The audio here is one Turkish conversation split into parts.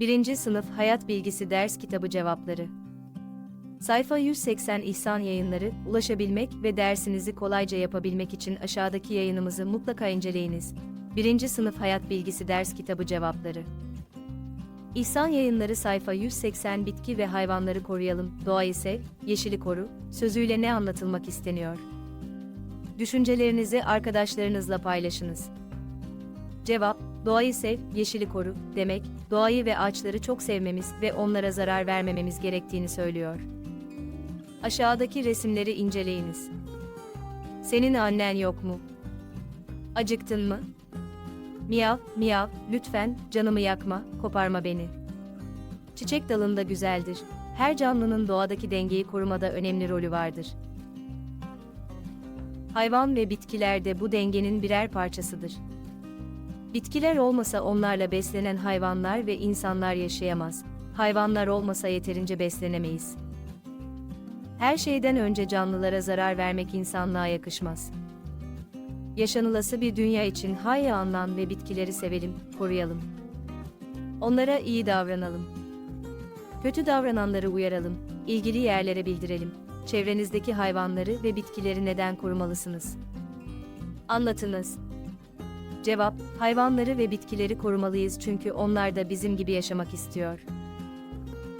1. Sınıf Hayat Bilgisi Ders Kitabı Cevapları Sayfa 180 İhsan Yayınları, ulaşabilmek ve dersinizi kolayca yapabilmek için aşağıdaki yayınımızı mutlaka inceleyiniz. 1. Sınıf Hayat Bilgisi Ders Kitabı Cevapları İhsan Yayınları sayfa 180 Bitki ve hayvanları koruyalım, doğayı sev, yeşili koru, sözüyle ne anlatılmak isteniyor? Düşüncelerinizi arkadaşlarınızla paylaşınız. Cevap, doğayı sev, yeşili koru demek, doğayı ve ağaçları çok sevmemiz ve onlara zarar vermememiz gerektiğini söylüyor. Aşağıdaki resimleri inceleyiniz. Senin annen yok mu? Acıktın mı? Miyav, miyav, lütfen, canımı yakma, koparma beni. Çiçek dalında güzeldir. Her canlının doğadaki dengeyi korumada önemli rolü vardır. Hayvan ve bitkiler de bu dengenin birer parçasıdır. Bitkiler olmasa onlarla beslenen hayvanlar ve insanlar yaşayamaz. Hayvanlar olmasa yeterince beslenemeyiz. Her şeyden önce canlılara zarar vermek insanlığa yakışmaz. Yaşanılası bir dünya için hayya ve bitkileri sevelim, koruyalım. Onlara iyi davranalım. Kötü davrananları uyaralım, ilgili yerlere bildirelim. Çevrenizdeki hayvanları ve bitkileri neden korumalısınız? Anlatınız. Cevap, hayvanları ve bitkileri korumalıyız çünkü onlar da bizim gibi yaşamak istiyor.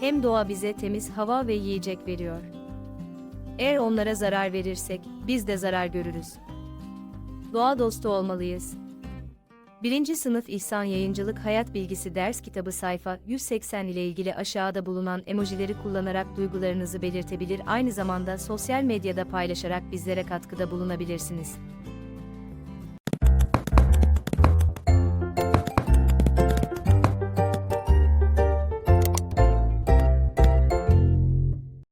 Hem doğa bize temiz hava ve yiyecek veriyor. Eğer onlara zarar verirsek, biz de zarar görürüz. Doğa dostu olmalıyız. 1. Sınıf İhsan Yayıncılık Hayat Bilgisi Ders Kitabı sayfa 180 ile ilgili aşağıda bulunan emojileri kullanarak duygularınızı belirtebilir aynı zamanda sosyal medyada paylaşarak bizlere katkıda bulunabilirsiniz.